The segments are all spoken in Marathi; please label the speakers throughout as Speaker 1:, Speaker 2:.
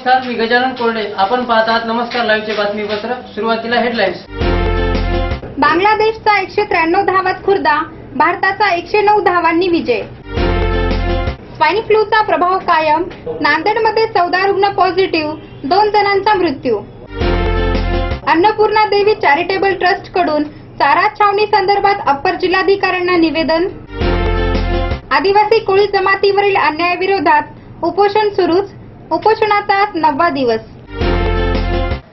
Speaker 1: नमस्कार मी गजानन कोरडे. आपण पाहत आहात नमस्कार लाईव्हचे बातमीपत्र. सुरुवातीला हेडलाईन्स.
Speaker 2: बांगलादेशचा एकशे त्र्याण्णव धावात खुर्दा भारताचा एकशे नऊ धावांनी विजय. स्वाईन फ्लूचा प्रभाव कायम नांदेडमध्ये चौदा रुग्ण पॉझिटिव्ह दोन जणांचा मृत्यू. अन्नपूर्णा देवी चॅरिटेबल ट्रस्टकडून चारा छावणी संदर्भात अप्पर जिल्हाधिकाऱ्यांना निवेदन. आदिवासी कोळी जमातीवरील अन्यायाविरोधात उपोषण सुरूच उपोषणाचा नववा दिवस.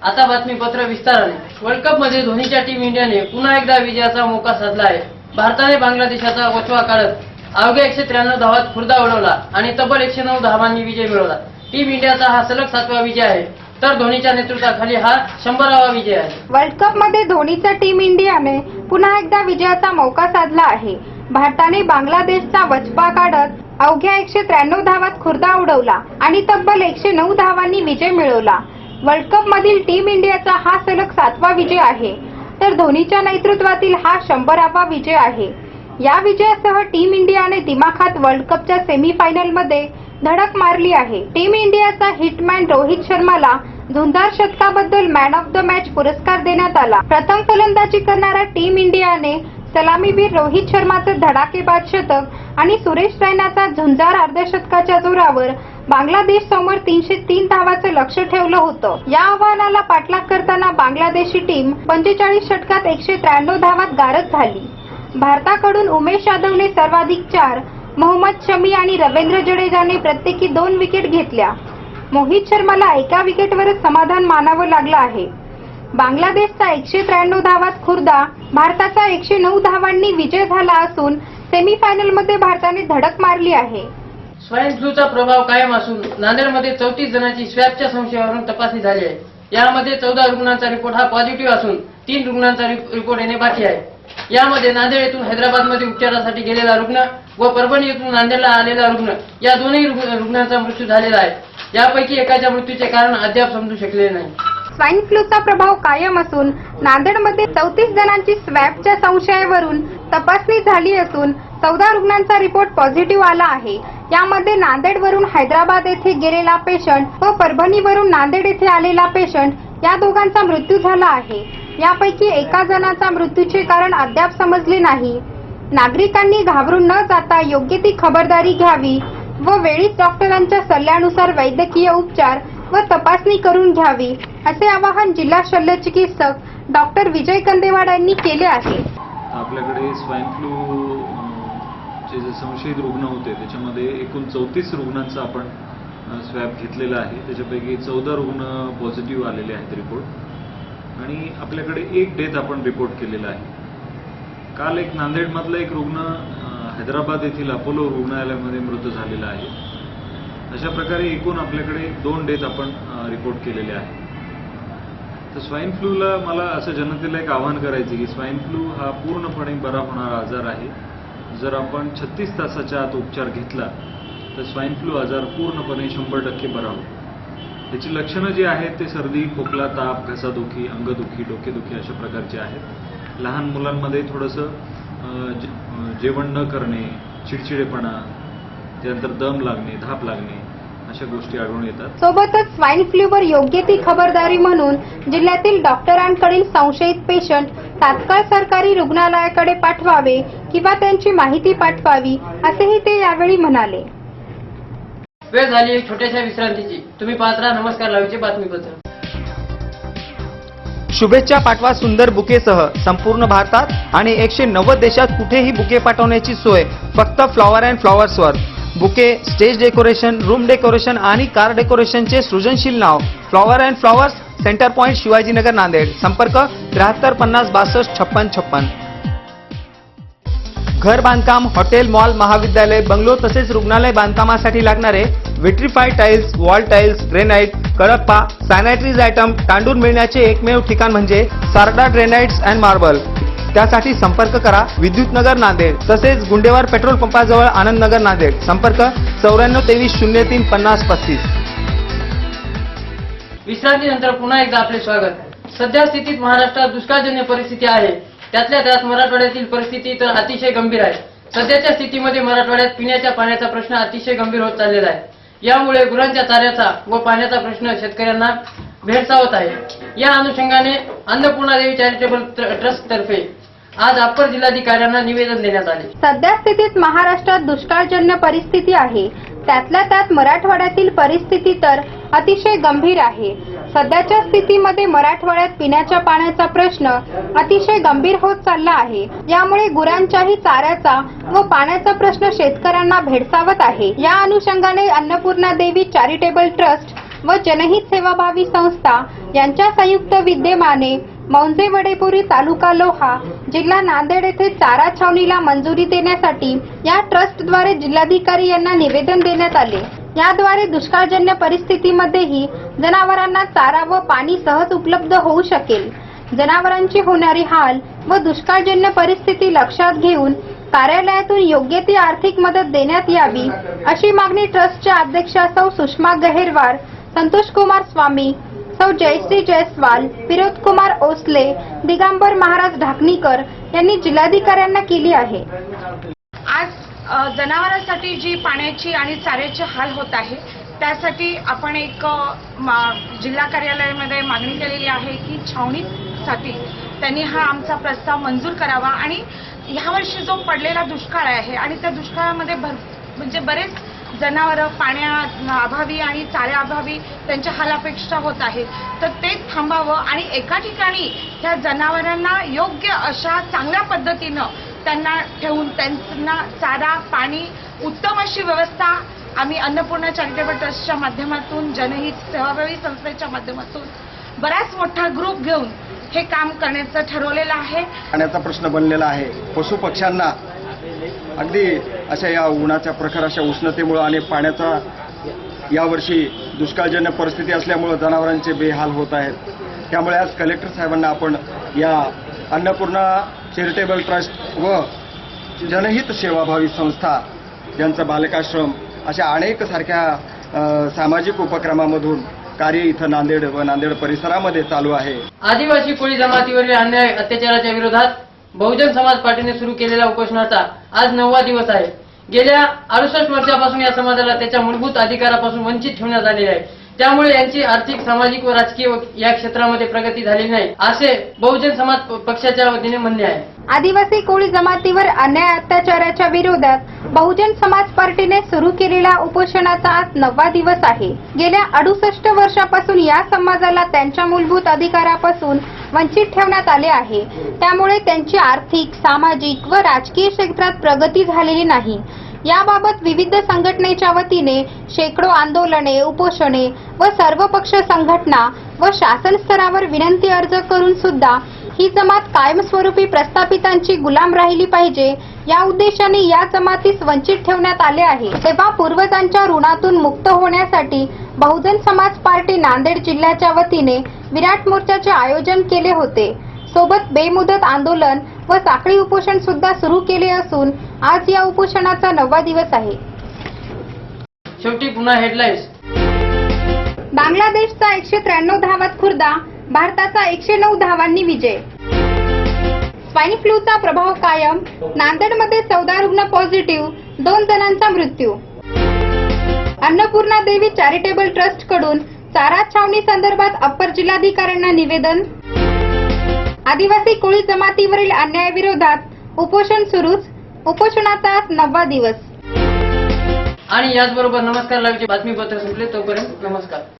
Speaker 1: आता बातमीपत्र विस्ताराने. वर्ल्ड कपमध्ये धोनीच्या टीम इंडियाने पुन्हा एकदा विजयाचा मोका साधला आहे भारताने बांगलादेशाचा वचवा काढत अवघ्या एकशे त्र्याण्णव धावात खुर्दा उडवला आणि तब्बल एकशे नऊ धावांनी विजय मिळवला. टीम इंडियाचा हा सलग सातवा विजय आहे. तर धोनीच्या नेतृत्वाखाली हा शंभरावा विजय आहे.
Speaker 2: वर्ल्ड कपमध्ये धोनीच्या टीम इंडियाने पुन्हा एकदा विजयाचा मौका साधला आहे. भारताने बांगलादेशचा वचपा काढत अवघ्या एकशे त्र्याण्णव धावात खुर्दा उडवला आणि तब्बल एकशे नऊ धावांनी विजय मिळवला. वर्ल्ड कप मधील टीम इंडियाचा हा सलग सातवा विजय आहे. तर धोनीच्या नेतृत्वातील हा शंभरावा विजय आहे. या विजयासह टीम इंडियाने दिमाखात वर्ल्ड कपच्या सेमीफायनलमध्ये धडक मारली आहे. टीम इंडियाचा हिटमॅन रोहित शर्माला झुंजार शतकाबद्दल मॅन ऑफ द मॅच पुरस्कार देण्यात आला. प्रथम फलंदाजी करणारा टीम इंडियाने सलामीवीर रोहित शर्माचं धडाकेबाद शतक आणि सुरेश रैनाचा झुंजार अर्धशतकाच्या जोरावर बांगलादेश समोर तीनशे तीन धावाचं लक्ष ठेवलं होतं. या आव्हानाला पाठलाग करताना बांगलादेशी टीम पंचेचाळीस षटकात एकशे त्र्याण्णव धावात गारद झाली. भारताकडून उमेश यादवने सर्वाधिक चार मोहम्मद शमी आणि रवींद्र जडेजाने प्रत्येकी दोन विकेट घेतल्या. मोहित शर्माला एका विकेटवरच समाधान मानावं लागलं आहे. बांगलादेशचा एकशे त्र्याण्णव धावात खुर्दा भारताचा एकशे नऊ धावांनी विजय झाला असून सेमीफायनलमध्ये भारताने धडक मारली आहे.
Speaker 1: स्वाईन फ्लूचा प्रभाव कायम असून नांदेडमध्ये चौतीस जणांची स्वॅबच्या संशयावरून तपासणी झाली आहे. यामध्ये चौदा रुग्णांचा रिपोर्ट हा पॉझिटिव्ह असून तीन रुग्णांचा रिपोर्ट येणे बाकी आहे. यामध्ये नांदेड येथून हैदराबादमध्ये उपचारासाठी गेलेला रुग्ण व परभणी येथून नांदेडला आलेला रुग्ण या दोन्ही रुग्णांचा मृत्यू झालेला आहे. यापैकी एकाच्या मृत्यूचे कारण अद्याप समजू शकले नाही.
Speaker 2: स्वाईन फ्लूचा प्रभाव कायम असून नांदेडमध्ये चौतीस जणांची स्वॅबच्या संशयावरून तपासणी झाली असून चौदा रुग्णांचा रिपोर्ट पॉझिटिव्ह आला आहे. यामध्ये नांदेडवरून हैदराबाद येथे गेलेला पेशंट व परभणीवरून नांदेड येथे आलेला पेशंट या दोघांचा मृत्यू झाला आहे. यापैकी एका जणाचा मृत्यूचे कारण अद्याप समजले नाही. नागरिकांनी घाबरून न जाता योग्य ती खबरदारी घ्यावी व वेळीच डॉक्टरांच्या सल्ल्यानुसार वैद्यकीय उपचार व तपासणी करून घ्यावी. असे आवाहन जिल्हा शल्य चिकित्सक डॉक्टर विजय कंदेवाड यांनी केले आहे.
Speaker 3: आपल्याकडे स्वाईन फ्लू चे जे संशयित रुग्ण होते त्याच्यामध्ये एकूण चौतीस रुग्णांचा आपण स्वॅब घेतलेला आहे. त्याच्यापैकी चौदा रुग्ण पॉझिटिव्ह आलेले आहेत रिपोर्ट. आणि आपल्याकडे एक डेथ आपण रिपोर्ट केलेला आहे. काल एक नांदेडमधला एक रुग्ण हैदराबाद येथील अपोलो रुग्णालयामध्ये मृत झालेला आहे. अशा प्रकारे एकूण आपल्याकडे दोन डेथ आपण रिपोर्ट केलेले आहे तर स्वाईन फ्लूला मला असं जनतेला एक आवाहन करायचं की स्वाईन फ्लू हा पूर्णपणे बरा होणारा आजार आहे. जर आपण छत्तीस तासाच्या आत उपचार घेतला तर स्वाईन फ्लू आजार पूर्णपणे शंभर टक्के बरा होतो त्याची लक्षणं जी आहेत ते सर्दी खोकला ताप घसादुखी अंगदुखी डोकेदुखी अशा प्रकारचे आहेत. लहान मुलांमध्ये थोडंसं जे- जेवण न करणे चिडचिडेपणा त्यानंतर दम लागणे धाप लागणे अशा गोष्टी आढळून येतात.
Speaker 2: सोबतच स्वाईन फ्लूवर योग्य ती खबरदारी म्हणून जिल्ह्यातील डॉक्टरांकडील संशयित पेशंट तात्काळ सरकारी रुग्णालयाकडे पाठवावे किंवा त्यांची माहिती पाठवावी असेही ते यावेळी म्हणाले.
Speaker 1: वेळ झाली एक छोट्याशा विश्रांतीची. तुम्ही पाहत राहा. नमस्कार. लाईव्हचे बातमीपत्र
Speaker 4: शुभेच्छा पाठवा सुंदर बुकेसह. संपूर्ण भारतात आणि एकशे नव्वद देशात कुठेही बुके पाठवण्याची सोय. फक्त flower and फ्लॉवर्सवर bouquet stage decoration room decoration आणि कार डेकोरेशनचे सृजनशील नाव flower and flowers centre point Shivajinagar Nanded. संपर्क त्र्याहत्तर पन्नास बासष्ट छप्पन छप्पन. घर बांधकाम हॉटेल मॉल महाविद्यालय बंगलो तसेच रुग्णालय बांधकामासाठी लागणारे vitrified tiles wall tiles granite Kadappa sanitaries item तांडून मिळण्याचे एकमेव ठिकाण म्हणजे सारडा ग्रेनाइट्स अँड मार्बल. त्यासाठी संपर्क करा विद्युतनगर नांदेड तसेच गुंडेवार पेट्रोल पंपाजवळ आनंदनगर नांदेड. संपर्क चौऱ्याण्णव तेवीस शून्य तीन पन्नास पस्तीस.
Speaker 1: विश्रांतीनंतर पुन्हा एकदा आपले स्वागत. सध्या स्थितीत महाराष्ट्रात दुष्काळजन्य परिस्थिती आहे. त्यातल्या त्यात मराठवाड्यातील परिस्थिती तर अतिशय गंभीर आहे. सध्याच्या स्थितीमध्ये मराठवाड्यात पिण्याच्या पाण्याचा प्रश्न अतिशय गंभीर होत चाललेला आहे. यामुळे गुरांच्या चाऱ्याचा व पाण्याचा प्रश्न शेतकऱ्यांना भेडसावत आहे. या अनुषंगाने अन्नपूर्णा देवी चॅरिटेबल ट्रस्ट तर्फे आज अप्पर जिल्हाधिकाऱ्यांना निवेदन देण्यात आले.
Speaker 2: सध्या स्थितीत महाराष्ट्रात दुष्काळजन्य परिस्थिती आहे. त्यातल्या त्यात मराठवाड्यातील परिस्थिती तर अतिशय गंभीर आहे. सध्याच्या स्थितीमध्ये मराठवाड्यात पिण्याच्या पाण्याचा प्रश्न अतिशय गंभीर होत चालला आहे. यामुळे गुरांच्याही चाऱ्याचा व पाण्याचा प्रश्न शेतकऱ्यांना भेडसावत आहे. या अनुषंगाने अन्नपूर्णा देवी चॅरिटेबल ट्रस्ट व जनहित सेवाभावी संस्था यांच्या संयुक्त विद्यमाने मौंजे वडेपुरी तालुका लोहा जिल्हा नांदेड येथे चारा छावणीला मंजुरी देण्यासाठी या ट्रस्टद्वारे जिल्हाधिकारी यांना निवेदन देण्यात आले. याद्वारे दुष्काळजन्य परिस्थितीमध्येही जनावरांना चारा व पाणी सहज उपलब्ध होऊ शकेल. जनावरांची होणारी हाल व दुष्काळजन्य परिस्थिती लक्षात घेऊन कार्यालयातून योग्य ती आर्थिक मदत देण्यात यावी अशी मागणी ट्रस्टच्या अध्यक्षा सौ सुषमा गहेरवार संतोष कुमार स्वामी सौ जयश्री जयस्वाल विनोद कुमार ओसले दिगंबर महाराज ढाकणीकर यांनी जिल्हाधिकाऱ्यांना केली आहे.
Speaker 5: आज जनावरांसाठी जी पाण्याची आणि चाऱ्याचे हाल होत आहे त्यासाठी आपण एक मा- जिल्हा कार्यालयामध्ये मागणी केलेली आहे की छावणीसाठी त्यांनी हा आमचा प्रस्ताव मंजूर करावा आणि ह्या वर्षी जो पडलेला दुष्काळ आहे आणि त्या दुष्काळामध्ये भर म्हणजे बरेच जनावरं पाण्या अभावी आणि चाऱ्या अभावी त्यांच्या हालापेक्षा होत आहे तर ते थांबावं आणि एका ठिकाणी त्या जनावरांना योग्य अशा चांगल्या पद्धतीनं त्यांना ठेवून त्यांना चारा पाणी उत्तम अशी व्यवस्था आम्ही अन्नपूर्णा चॅरिटेबल ट्रस्टच्या माध्यमातून जनहित सेवाभावी संस्थेच्या माध्यमातून बराच मोठा ग्रुप घेऊन हे काम करण्याचं ठरवलेलं आहे.
Speaker 6: पाण्याचा प्रश्न बनलेला आहे. पशु पक्ष्यांना अगदी अशा या उन्हाच्या प्रखर अशा उष्णतेमुळं आणि पाण्याचा यावर्षी दुष्काळजन्य परिस्थिती असल्यामुळं जनावरांचे बेहाल होत आहेत. त्यामुळे आज कलेक्टर साहेबांना आपण या अन्नपूर्णा चॅरिटेबल ट्रस्ट व जनहित सेवाभावी संस्था ज्यांचं बालकाश्रम अशा अनेक सारख्या सामाजिक उपक्रमामधून कार्य इथं नांदेड व नांदेड परिसरामध्ये चालू आहे.
Speaker 1: आदिवासी कोळी जमातीवरील अन्याय अत्याचाराच्या विरोधात बहुजन समाज पार्टीने सुरू केलेल्या उपोषणाचा आज नववा दिवस आहे. गेल्या अडुसष्ट वर्षापासून या समाजाला त्याच्या मूलभूत अधिकारापासून वंचित ठेवण्यात आलेले आहे. त्यामुळे यांची आर्थिक सामाजिक व राजकीय या क्षेत्रामध्ये प्रगती झाली नाही असे बहुजन समाज पक्षाच्या वतीने म्हणणे आहे.
Speaker 2: आदिवासी कोळी जमातीवर अन्याय अत्याचाराच्या विरोधात बहुजन समाज पार्टीने सुरू केलेल्या उपोषणाचा आज नववा दिवस आहे. गेल्या अडुसष्ट वर्षापासून या समाजाला त्यांच्या मूलभूत अधिकारापासून वंचित ठेवण्यात आले आहे. त्यामुळे त्यांची आर्थिक सामाजिक व राजकीय क्षेत्रात प्रगती झालेली नाही. याबाबत विविध संघटनेच्या वतीने शेकडो आंदोलने उपोषणे व सर्वपक्ष संघटना व शासन स्तरावर विनंती अर्ज करून सुद्धा ही जमात कायमस्वरूपी प्रस्थापितांची गुलाम राहिली पाहिजे या उद्देशाने या जमातीस वंचित ठेवण्यात आले आहे. तेव्हा पूर्वजांच्या ऋणातून मुक्त होण्यासाठी बहुजन समाज पार्टी नांदेड जिल्ह्याच्या वतीने विराट मोर्चाचे आयोजन केले होते. सोबत बेमुदत आंदोलन व साखळी उपोषण सुद्धा सुरू केले असून आज या उपोषणाचा नववा दिवस आहे.
Speaker 1: शेवटी पुन्हा हेडलाईन्स
Speaker 2: बांगलादेशचा एकशे त्र्याण्णव धावात खुर्दा भारताचा एकशे नऊ धावांनी विजय. स्वाईन फ्लूचा प्रभाव कायम नांदेडमध्ये चौदा रुग्ण पॉझिटिव्ह दोन जणांचा मृत्यू. अन्नपूर्णा देवी चॅरिटेबल ट्रस्टकडून चारा छावणी संदर्भात अप्पर जिल्हाधिकाऱ्यांना निवेदन आदिवासी कोळी जमातीवरील अन्यायाविरोधात उपोषण सुरूच. उपोषणाचा नववा दिवस.
Speaker 1: आणि याचबरोबर नमस्कार लागचे बातमीपत्र संपले. तोपर्यंत नमस्कार.